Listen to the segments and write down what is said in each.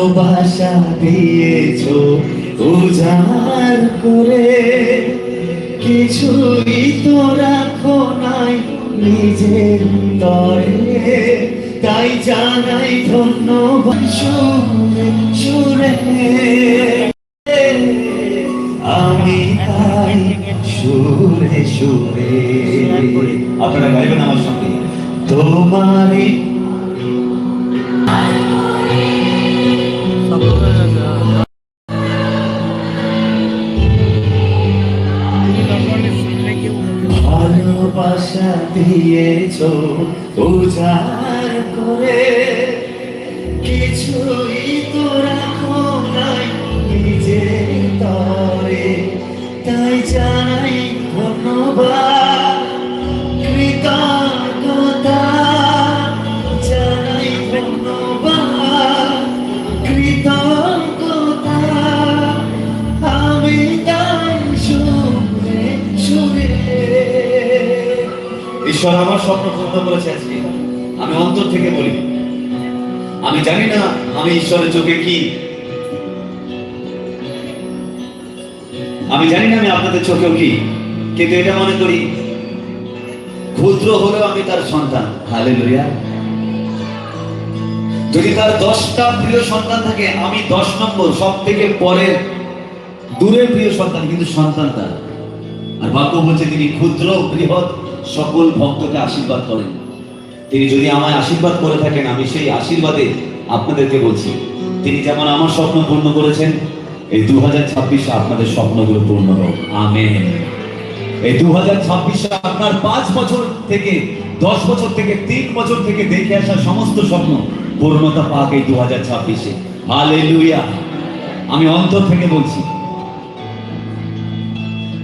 ভালোবাসা দিয়েছ উজাড় করে কিছুই তো রাখো নাই নিজের তরে। তাই জানাই ধন্যবাদ সুরে সুরে। আমি তাই সুরে সুরে। আপনারা গাইবেন আমার সঙ্গে। তোমারই ভালোবাসা দিয়েছ উজার করে কিছুই তো রাখো নাই নিজের তরে। তাই জানাই ধন্যবাদ। ঈশ্বর আমার স্বপ্ন পূর্ণ করেছে আজকে। আমি অন্তর থেকে বলি, আমি জানি না আমি ঈশ্বরের চোখে কি। আমি জানি না আমি আপনাদের চোখেও কি, কিন্তু এটা মনে করি, ক্ষুদ্র হলেও আমি তার সন্তান। হালে যদি তার দশটা প্রিয় সন্তান থাকে, আমি দশ নম্বর সব থেকে পরের দূরের প্রিয় সন্তান, কিন্তু সন্তান তার। আর বাক্য বলছে তিনি ক্ষুদ্র, বৃহৎ সকল ভক্তকে আশীর্বাদ করেন। তিনি যদি আমায় আশীর্বাদ করে থাকেন, আমি সেই আশীর্বাদে আপনাদেরকে বলছি, তিনি যেমন আমার স্বপ্ন পূর্ণ করেছেন, এই দু হাজার ছাব্বিশে আপনাদের স্বপ্নগুলো পূর্ণ হোক। আমেন। এই দু হাজার ছাব্বিশে আপনার পাঁচ বছর থেকে, দশ বছর থেকে, তিন বছর থেকে দেখে আসা সমস্ত স্বপ্ন পূর্ণতা পাক এই দু হাজার ছাব্বিশে। হালে লুইয়া আমি অন্তর থেকে বলছি।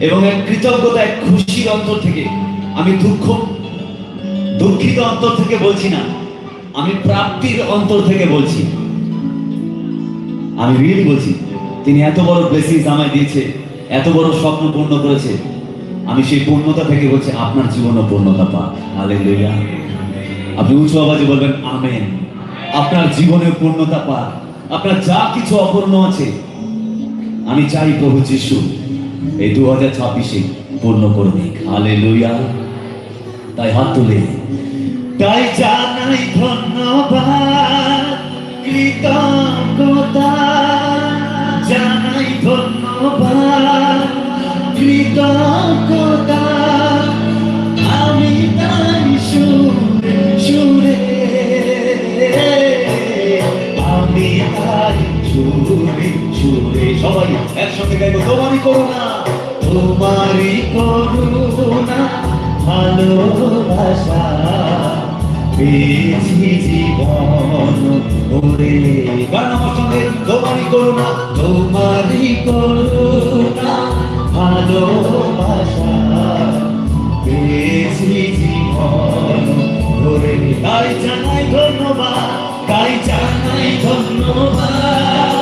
এবং এক কৃতজ্ঞতা, এক খুশির অন্তর থেকে আমি দুঃখ, দুঃখিত অন্তর থেকে বলছি না। আমি প্রাপ্তির অন্তর থেকে বলছি। আমি রিয়েলি বলছি, তিনি এত বড় ব্লেসিংস আমায় দিয়েছে, এত বড় স্বপ্ন পূর্ণ করেছে। আমি সেই পূর্ণতা থেকে বলছি, আপনার জীবনও পূর্ণতা পাক। হালেলুয়া আপনি উঁচু আওয়াজে বলবেন আমেন আপনার জীবনে পূর্ণতা পাক। আপনার যা কিছু অপূর্ণ আছে, আমি চাই প্রভু যিশু এই দু হাজার ছাব্বিশে পূর্ণ করে দিক লইয়া তাই হাত তুলে। তাই জানাই ধন্যবাদ, কৃতজ্ঞতা। জানাই ধন্যবাদ, কৃতজ্ঞতা। আমি তাই সুরে সুরে। আমি তাই সুরে সুরে। সবাই একসঙ্গে গাইবো, তোমারই করুণা তোমারই করুণা। ভালোবাসা, পেয়েছি জীবন ওরে গান আমার সঙ্গে, তোমারই করুণা তোমারই করুণা। ভালোবাসা, পেয়েছি জীবন ধরে তাই জানাই ধন্যবাদ, তাই জানাই ধন্যবাদ।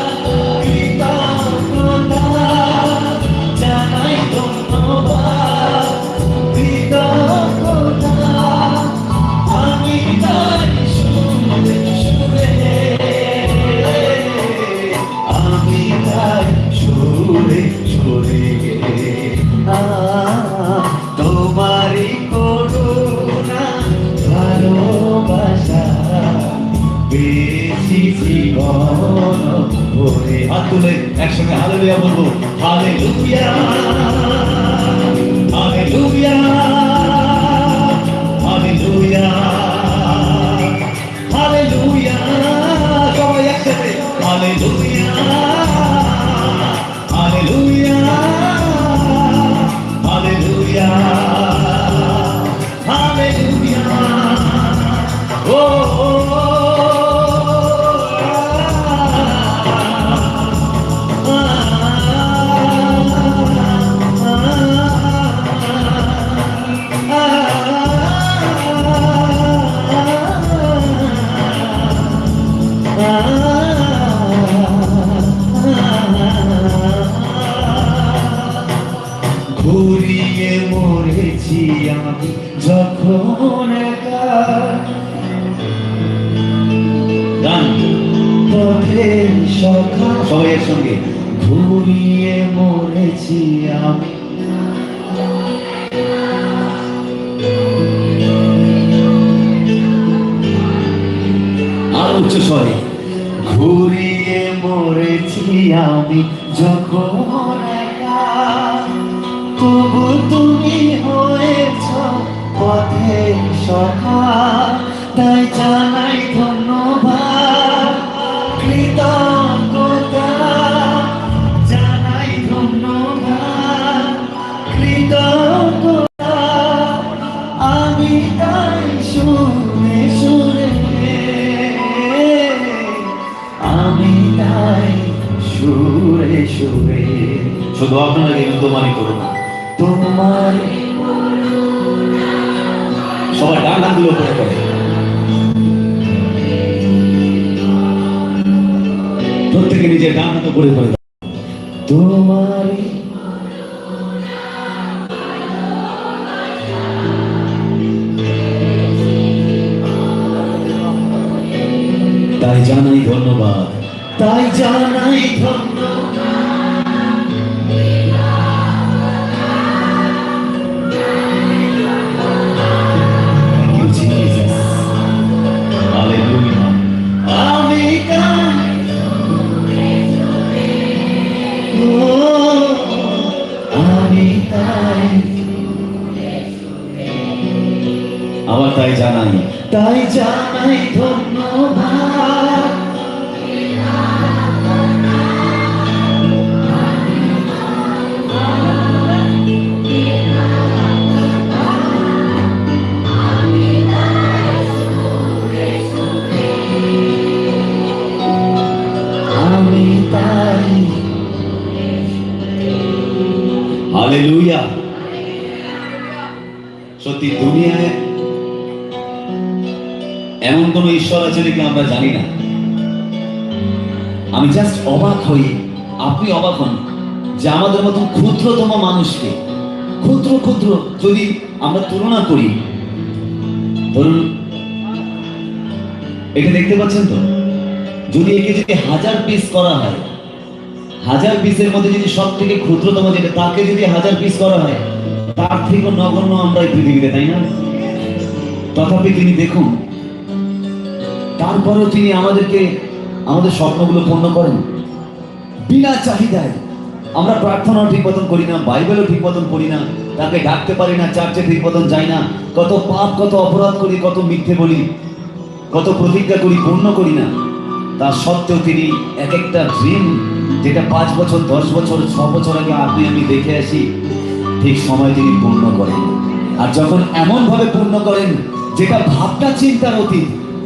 যখন গান। পথে সখা ঘুরিয়ে মরেছি আমি। আর উচ্চ ঘুরিয়ে মরেছি আমি যখন তবু তো সখা তাই জানাই ধন্যবাদ। কৃতজ্ঞতা জানাই, ধন্যবাদ। কৃতজ্ঞতা, আমি তাই শুনে শুনে। আমি তাই সুরে সুরে শুধু আপনারা কিন্তু করো প্রত্যেকে নিজের ডান হাত করে ধরে তোমার তাই জানাই ধন্যবাদ। তাই জানাই ধন্যবাদ। আবার তাই জানাই। তাই জানাই ধন্যবাদ। হালেলুয়া সত্যি দুনিয়ায় এমন কোন ঈশ্বর আছে নাকি আমরা জানি না। আমি জাস্ট অবাক হই। আপনি অবাক হন যে আমাদের মতন ক্ষুদ্রতম মানুষকে, ক্ষুদ্র ক্ষুদ্র যদি আমরা তুলনা করি, ধরুন, এটা দেখতে পাচ্ছেন তো? যদি একে যদি হাজার পিস করা হয় হাজার পিসের মধ্যে যদি সব থেকে ক্ষুদ্রতম যেটা, তাকে যদি হাজার পিস করা হয়, তার থেকে নগণ্য আমরা এই পৃথিবীতে, তাই না? তথাপি তিনি দেখুন, তারপরেও তিনি আমাদেরকে, আমাদের স্বপ্নগুলো পূর্ণ করেন। বিনা চাহিদায়। আমরা প্রার্থনাও ঠিক মতন করি না, বাইবেলও ঠিক মতন করি না, তাকে ডাকতে পারি না, চার্চে ঠিক মতন যাই না, কত পাপ, কত অপরাধ করি, কত মিথ্যে বলি, কত প্রতিজ্ঞা করি, পূর্ণ করি না। তা সত্ত্বেও তিনি এক একটা ড্রিম যেটা পাঁচ বছর, দশ বছর, ছ বছর আগে আপনি আমি দেখে আসি, ঠিক সময় তিনি পূর্ণ করেন। আর যখন এমন ভাবে পূর্ণ করেন, যেটা ভাবনা চিন্তার অতীত,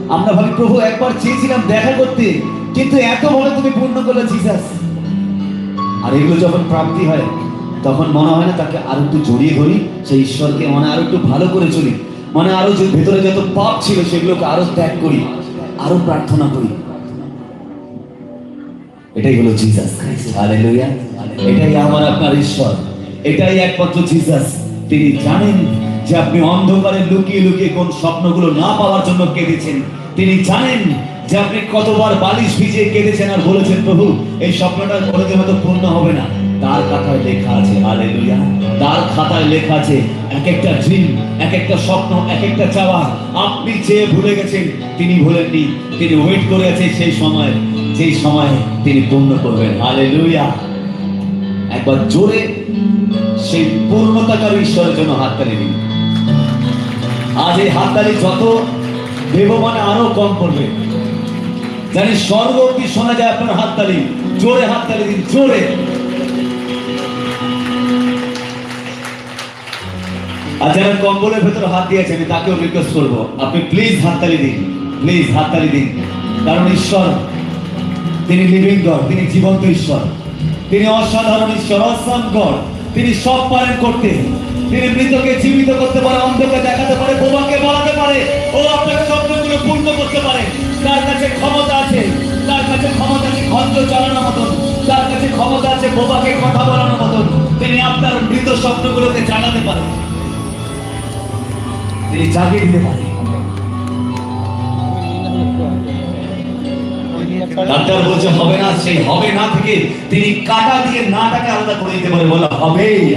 আমরা ভাবি, প্রভু, একবার চেয়েছিলাম দেখা করতে, কিন্তু এত ভাবে তুমি পূর্ণ করলে, জিসাস। আর এগুলো যখন প্রাপ্তি হয়, তখন মনে হয় না, তাকে আরও একটু জড়িয়ে ধরি সেই ঈশ্বরকে মনে আরও একটু ভালো করে চলি। মনে আরও যে ভেতরে যত পাপ ছিল, সেগুলোকে আরও ত্যাগ করি, আরও প্রার্থনা করি। এটাই হলো জিসাস হালেলুয়া এটাই আমার, আপনার ঈশ্বর। এটাই একমাত্র জিসাস তিনি জানেন যে আপনি অন্ধকারে লুকিয়ে লুকিয়ে কোন স্বপ্নগুলো না পাওয়ার জন্য কেঁদেছেন। তিনি জানেন যে আপনি কতবার বালিশ ভিজিয়ে কেঁদেছেন আর বলেছেন, প্রভু, এই স্বপ্নটা কোনোদিন হয়তো পূর্ণ হবে না। তার খাতায় লেখা আছে, হালেলুয়া। তার খাতায় লেখা আছে এক একটা ড্রিম এক একটা স্বপ্ন এক একটা চাওয়া। আপনি যে ভুলে গেছেন, তিনি ভুলেননি। তিনি ওয়েট করে আছে সেই সময়, যেই সময় তিনি পূর্ণ করবেন। হালেলুয়া। একবার জোরে সেই পূর্ণতাকার ঈশ্বরের জন্য হাততালি দিন। আজ এই হাততালি যত দেব মানে আরও কম করবে। জানি স্বর্গ অব্দি শোনা যায় আপনার হাততালি। জোরে হাততালি দিন, জোরে। আর যারা কম্বলের ভেতরে হাত দিয়েছে আমি তাকেও রিকোয়েস্ট করব। আপনি প্লিজ হাততালি দিন প্লিজ হাততালি দিন। কারণ ঈশ্বর, তিনি লিভিং গড তিনি জীবন্ত ঈশ্বর। তিনি অসাধারণ ঈশ্বর অসাম তিনি সব পারেন করতে। তিনি মৃতকে জীবিত করতে পারে, অন্ধকে দেখাতে পারে, বোমাকে বলাতে পারে। ও আপনার স্বপ্নগুলো পূর্ণ করতে পারে। তার কাছে ক্ষমতা আছে। তার কাছে ক্ষমতা আছে খন্ড চালানোর মতন তার কাছে ক্ষমতা আছে বোমাকে কথা বলানোর মতন তিনি আপনার মৃত স্বপ্নগুলোকে জানাতে পারেন। তিনি জাগিয়ে দিতে পারেন ডাক্তার বলছে, হবে না, সেই হবে না থেকে তিনি কাটা দিয়ে নাটাকে আলাদা করে দিতে পারে। হবে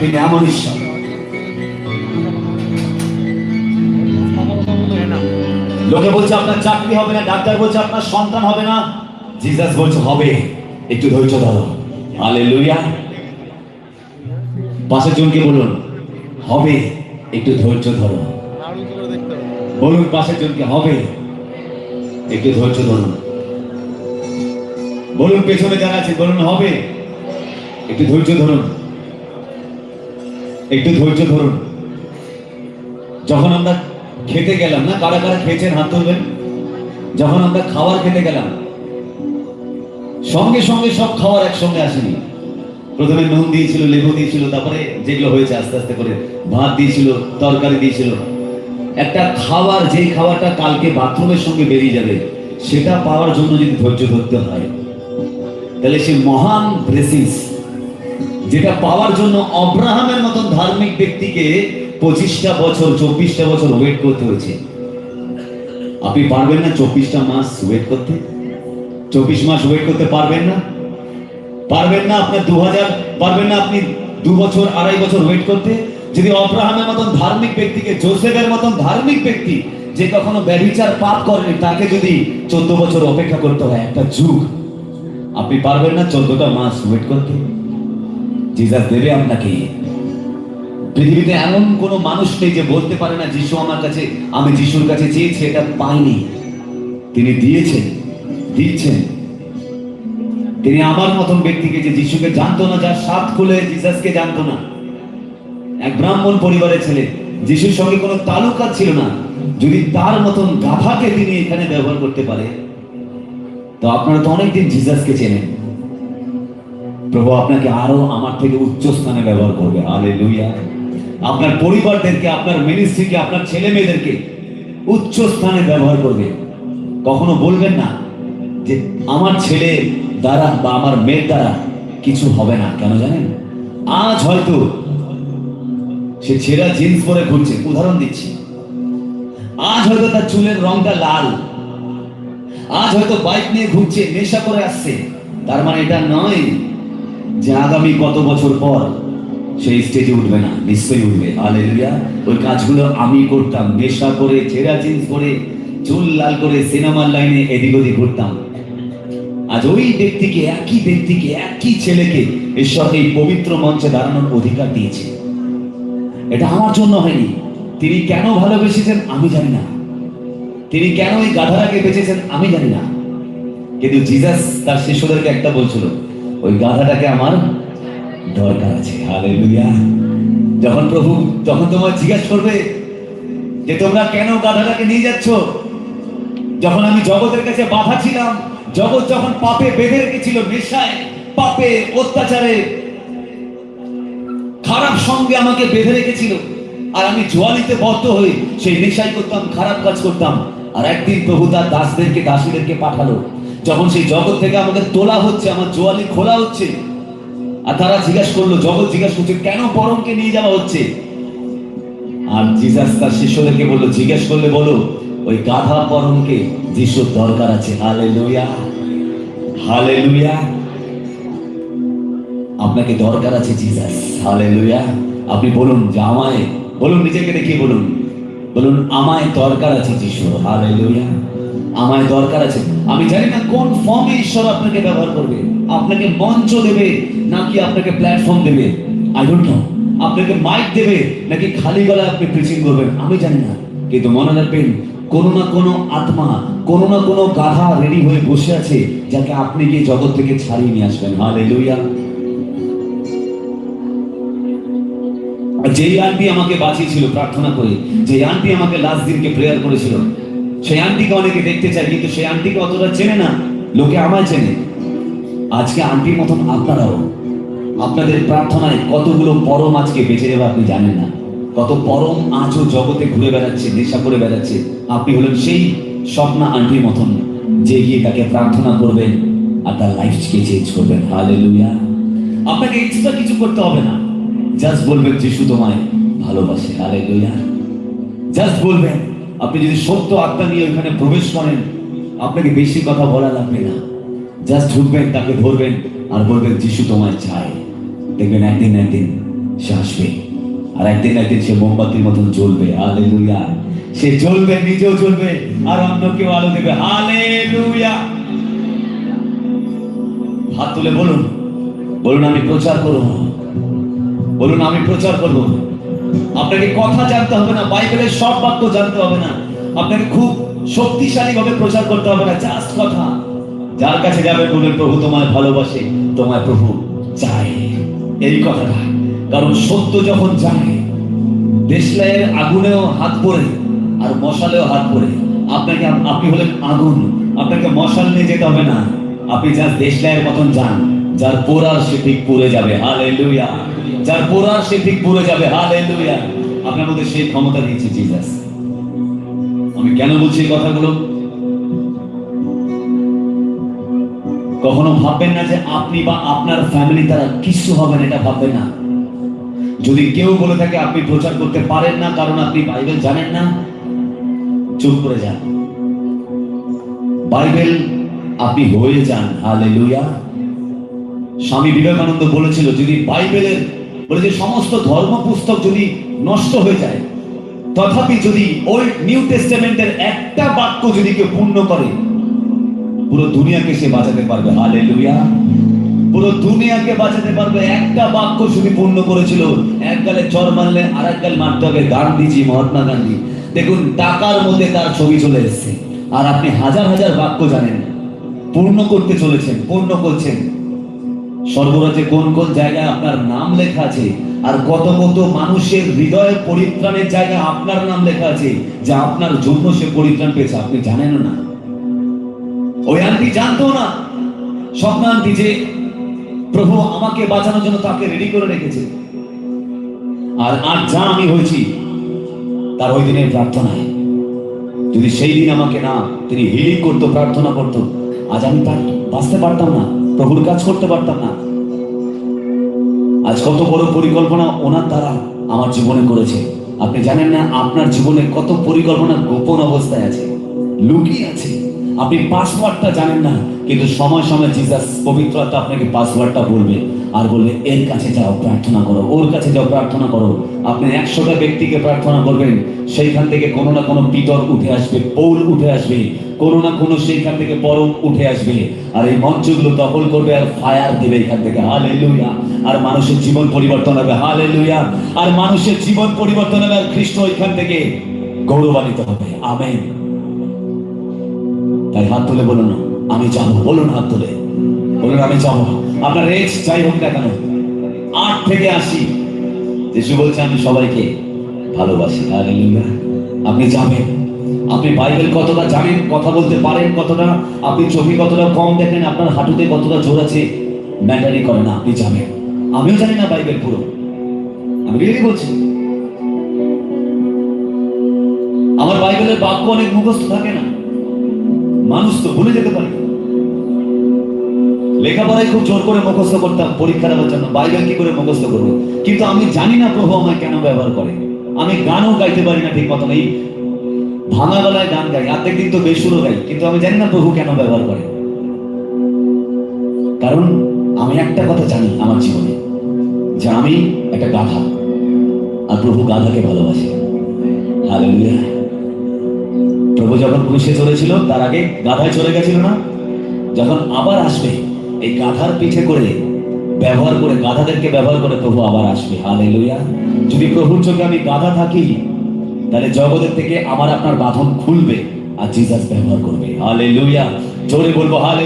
তিনি এমন ঈশ্বর। লোকে বলছে, আপনার চাকরি হবে না। ডাক্তার বলছে, আপনার সন্তান হবে না। জিসাস বলছে, হবে, একটু ধৈর্য ধরো। হালেলুয়া। পাশের জনকে বলুন, হবে। একটু ধৈর্য ধরো। বলুন পাশের জনকে হবে? একটু ধৈর্য ধরুন। বলুন, পেছনে যারা আছে, বলুন, হবে? একটু ধৈর্য ধরুন। একটু ধৈর্য ধরুন। যখন আমরা খেতে গেলাম, না, কারা কারা খেয়েছেন, হাত তুলবেন? যখন আমরা খাবার খেতে গেলাম, সঙ্গে সঙ্গে সব খাবার একসঙ্গে আসেনি। প্রথমে নুন দিয়েছিল, লেবু দিয়েছিল, তারপরে যেগুলো হয়েছে আস্তে আস্তে করে ভাত দিয়েছিল, তরকারি দিয়েছিল। একটা খাবার যেই খাবারটা কালকে বাথরুমের সঙ্গে বেরিয়ে যাবে, সেটা পাওয়ার জন্য যদি ধৈর্য ধরতে হয়, তাহলে সে মহান ব্লেসিংস যেটা পাওয়ার জন্য অব্রাহামের মতন ধার্মিক ব্যক্তিকে পঁচিশটা বছর, চব্বিশটা বছর ওয়েট করতে হয়েছে। আপনি পারবেন না চব্বিশটা মাস ওয়েট করতে? চব্বিশ মাস ওয়েট করতে পারবেন না? পারবেন না আপনার দু হাজার পারবেন না আপনি দু বছর, আড়াই বছর ওয়েট করতে। যদি অব্রাহামের মতন ধার্মিক ব্যক্তিকে, জোসেফের মতন ধার্মিক ব্যক্তি যে কখনো ব্যভিচার পাপ করেনি, তাকে যদি চোদ্দ বছর অপেক্ষা করতে হয়, একটা যুগ। আপনি পারবেন না চোদ্দটা মাস ওয়েট করতে। জিজাস দেবে আপনাকে। পৃথিবীতে এমন কোনো মানুষ নেই যে বলতে পারে না, যিশু আমার কাছে, আমি যিশুর কাছে চেয়েছি, এটা পাইনি। তিনি দিয়েছেন, দিচ্ছেন। তিনি আমার মতন ব্যক্তিকে যে যিশুকে জানতো না, যার সাত খুলে জিসাসকে জানতো না। এক ব্রাহ্মণ পরিবারের ছেলে, যিশুর সঙ্গে কোনো তালুকাত ছিল না। যদি তার মতন গাধাকে তিনি এখানে ব্যবহার করতে পারে, তো আপনারা তো অনেকদিন জিসাসকে চেনেন। প্রভু আপনাকে আরও আমার থেকে উচ্চ স্থানে ব্যবহার করবে। আলে লুইয়া আপনার পরিবারদেরকে, আপনার মিনিস্ট্রিকে আপনার ছেলে মেয়েদেরকে উচ্চ স্থানে ব্যবহার করবে। কখনো বলবেন না যে, আমার ছেলে দ্বারা বা আমার মেয়ের দ্বারা কিছু হবে না, কেন জানেন? আজ হয়তো সে ছেঁড়া জিন্স পরে ঘুরছে, উদাহরণ দিচ্ছি। আজ হয়তো তার চুলের রংটা লাল। আজ হয়তো বাইক নিয়ে ঘুরছে, নেশা করে আসছে। তার মানে এটা নয় যে আগামী কত বছর পর সেই স্টেজে উঠবে না। নিশ্চয়ই উঠবে। আলেলুয়া ওই কাজগুলো আমি করতাম। নেশা করে, ছেঁড়া জিন্স করে চুল লাল করে সিনেমার লাইনে এদিক ওদিক ঘুরতাম। আজ ওই ব্যক্তিকে, একই ব্যক্তিকে, একই ছেলেকে ঈশ্বর এই পবিত্র মঞ্চে দাঁড়ানোর অধিকার দিয়েছে। এটা আমার জন্য হয়নি। তিনি কেন ভালোবেসেছেন আমি জানি না। তিনি কেন এই গাধাটাকে বেঁচেছেন আমি জানি না। কিন্তু জিজাস তার শিষ্যদেরকে একটা বলছিল, ওই গাধাটাকে আমার দরকার আছে। যখন প্রভু, যখন তোমার জিজ্ঞেস করবে যে তোমরা কেন গাধাটাকে নিয়ে যাচ্ছ, যখন আমি জগতের কাছে বাধা ছিলাম জগৎ যখন পাপে বেঁধে রেখেছিল নেশায়, পাপে অত্যাচারে খারাপ সঙ্গে আমাকে বেঁধে রেখেছিল, আর আমি জোয়ালিতে বদ্ধ হয়ে সেই নেশাই করতাম, খারাপ কাজ করতাম। আর একদিন প্রভু তার দাসদেরকে, দাসীদেরকে পাঠালো। যখন সেই জগৎ থেকে আমাকে তোলা হচ্ছে, আমার জোয়ালি খোলা হচ্ছে, আর তারা জিজ্ঞাসা করল, জগৎ জিজ্ঞাসা করছে, কেন পরমকে নিয়ে যাওয়া হচ্ছে? আর জিজাস তার শিষ্যদেরকে বলল, জিজ্ঞেস করলে বলো ওই গাধা পরমকে যিশুর দরকার আছে। হালে লুইয়া হালে লুইয়া আপনাকে দরকার আছে জিজাস হালে লুইয়া আপনি বলুন যে আমায়, বলুন নিজেকে দেখিয়ে বলুন। বলুন, আমায় দরকার আছে যিশু হালে লুইয়া আমায় দরকার আছে। আমি জানি না কোন ফর্মে ঈশ্বর আপনাকে ব্যবহার করবে। আপনাকে মঞ্চ দেবে, নাকি আপনাকে প্ল্যাটফর্ম দেবে। আই ডোন্ট নো আপনাকে মাইক দেবে, নাকি খালি গলায় আপনি প্রিচিং করবেন। আমি জানি না। কিন্তু মনে রাখবেন কোনো না কোনো আত্মা, কোনো না কোনো গাধা রেডি হয়ে বসে আছে, যাকে আপনি গিয়ে জগৎ থেকে ছাড়িয়ে নিয়ে আসবেন। হালে লুইয়া যেই আন্টি আমাকে বাঁচিয়েছিল, প্রার্থনা করে যে আন্টি আমাকে লাস্ট দিনকে প্রেয়ার করেছিল, সেই আন্টিকে অনেকে দেখতে চায়, কিন্তু সেই আন্টিকে অতটা চেনে না। লোকে আমায় চেনে। আজকে আন্টির মতন আপনারাও, আপনাদের প্রার্থনায় কতগুলো পরম আজকে বেঁচে যাবে আপনি জানেন না। কত পরম আজও জগতে ঘুরে বেড়াচ্ছে, নেশা করে বেড়াচ্ছে। আপনি হলেন সেই স্বপ্না আন্টির মতন, যে গিয়ে তাকে প্রার্থনা করবেন আর তার লাইফকে চেঞ্জ করবেন হালে আপনাকে এক্সট্রা কিছু করতে হবে না। জাস্ট বলবেন যিশু তোমায় ভালোবাসে। হালে জাস্ট বলবেন, আপনি যদি সত্য আত্মা নিয়ে ওখানে প্রবেশ করেন, আপনাকে বেশি কথা বলা লাগবে না। জাস্ট ঢুকবেন, তাকে ধরবেন আর বলবেন, যিশু তোমায় চায়। দেখবেন একদিন একদিন সে আসবে। আর একদিন একদিন সে মোমবাতির মতন জ্বলবে। হালেলুয়া সে জ্বলবে, নিজেও জ্বলবে, আর অন্য কেউ আলো দেবে। হালেলুয়া হাত তুলে বলুন বলুন আমি প্রচার করব। বলুন আমি প্রচার করব। আপনাকে কথা জানতে হবে না, বাইবেলের সব বাক্য জানতে হবে না। আপনাকে খুব শক্তিশালী ভাবে প্রচার করতে হবে না জাস্ট কথা। যার কাছে যাবে বলবেন প্রভু, তোমায় ভালোবাসে, তোমায় প্রভু চায়। এই কথাটা। কারণ সত্য যখন যায় দেশলাইয়ের আগুনেও হাত পড়ে আর মশালেও হাত পড়ে। আপনাকে আপনি হলেন আগুন। আপনাকে মশাল নিয়ে যেতে হবে না। আপনি যা দেশলাইয়ের মতন যান যার পোড়ার সে ঠিক পুড়ে যাবে। হালে যার পোড়ার সে ঠিক পুড়ে যাবে। হালে আপনার মধ্যে সেই ক্ষমতা দিয়েছে জিজাস। আমি কেন বলছি এই কথাগুলো? কখনো ভাববেন না যে আপনি বা আপনার ফ্যামিলি তারা কিছু হবেন এটা ভাববেন না। যদি কেউ বলে থাকে আপনি প্রচার করতে পারেন না, কারণ আপনি বাইবেল জানেন না, চুপ করে যান। বাইবেল, আপনি হয়ে যান। হালেলুয়া। স্বামী বিবেকানন্দ বলেছিল, যদি বাইবেলের, বলে যে সমস্ত ধর্ম পুস্তক যদি নষ্ট হয়ে যায়, তথাপি যদি ওল্ড নিউ টেস্টামেন্টের একটা বাক্য যদি কেউ পূর্ণ করে, পুরো দুনিয়াকে সে বাঁচাতে পারবে। হালেলুয়া। পুরো দুনিয়াকে বাঁচাতে পারবে। একটা বাক্য শুধু পূর্ণ করেছিল। এক গালে চর মারলে আর এক গালে মারতে হবে। গান্ধীজি, মহাত্মা গান্ধী, দেখুন, টাকার মধ্যে তার ছবি চলে এসেছে। আর আপনি হাজার হাজার বাক্য জানেন। পূর্ণ করতে চলেছেন, পূর্ণ করছেন। সর্বরাজে কোন কোন জায়গায় আপনার নাম লেখা আছে? আর কত কত মানুষের হৃদয়ে পরিত্রাণের জায়গায় আপনার নাম লেখা আছে, যে আপনার জন্য সে পরিত্রাণ পেয়েছে, আপনি জানেন না। ওই আন্টি জানতো না। স্বপ্ন আন্টি যে প্রভু আমাকে বাঁচানোর জন্য তাকে রেডি করে রেখেছে। আর আজ যা আমি হয়েছি, তার ওই দিনের প্রার্থনায় যদি সেই দিন আমাকে না, তিনি হিলিং করতো, প্রার্থনা করতো, আজ আমি তার বাঁচতে পারতাম না, প্রভুর কাজ করতে পারতাম না। আজ কত বড় পরিকল্পনা ওনার দ্বারা আমার জীবনে করেছে। আপনি জানেন না, আপনার জীবনে কত পরিকল্পনা গোপন অবস্থায় আছে। লুকিয়ে আছে। আপনি পাসওয়ার্ডটা জানেন না, কিন্তু সময় সময় জিসাস পবিত্র আত্মা আপনাকে পাসওয়ার্ডটা বলবে আর বলবে, এর কাছে যাও, প্রার্থনা করো, ওর কাছে যাও, প্রার্থনা করো। আপনি একশোটা ব্যক্তিকে প্রার্থনা করবেন, সেইখান থেকে কোনো না কোনো পিতর উঠে আসবে, পৌল উঠে আসবে, কোনো না কোনো সেইখান থেকে পরম উঠে আসবে। আর এই মঞ্চগুলো দখল করবে আর ফায়ার দেবে এখান থেকে। হালে আর মানুষের জীবন পরিবর্তন হবে। হালে আর মানুষের জীবন পরিবর্তন হবে আর খ্রিস্ট এখান থেকে গৌরবান্বিত হবে। আমেন তাই হাত তুলে বলুন আমি যাব। বলুন হাত তুলে। বলুন আমি যাব। আপনার এজ যাই হোক না কেন, আট থেকে আসি যিশু বলছে, আমি সবাইকে ভালোবাসি। আপনি যাবেন আপনি বাইবেল কতটা জানেন, কথা বলতে পারেন কতটা, আপনি ছবি কতটা কম দেখেন, আপনার হাঁটুতে কতটা জোর আছে ম্যাটারই করে না, আপনি যাবেন আমিও জানি না বাইবেল পুরো। আমি রিয়েলি বলছি। আমার বাইবেলের বাক্য অনেক মুখস্থ থাকে না। মানুষ তো ভুলে যেতে পারে। লেখাপড়ায় খুব জোর করে মুখস্থ করতাম পরীক্ষা দেওয়ার জন্য, বাইবেল কি করে মুখস্থ করব? কিন্তু আমি জানি না প্রভু আমায় কেন ব্যবহার করে। আমি গানও গাইতে পারি না ঠিক মতন। এই ভাঙা গলায় গান গাই অর্ধেক দিন তো বেসুরও গাই, কিন্তু আমি জানি না প্রভু কেন ব্যবহার করে। কারণ আমি একটা কথা জানি আমার জীবনে, যে আমি একটা গাধা, আর প্রভু গাধাকে ভালোবাসে। হালেলুয়া। প্রভু যখন ক্রুশে চলেছিল, তার আগে গাধায় চলে গেছিল না? যখন আবার আসবে, এই গাধার পিঠে করে ব্যবহার করে, গাধাদেরকে ব্যবহার করে প্রভু আবার আসবে। হালে লইয়া যদি প্রভুর চোখে আমি গাধা থাকি, তাহলে জগতের থেকে আমার আপনার বাঁধন খুলবে আর জিজাস ব্যবহার করবে। হালে জোরে বলব হালে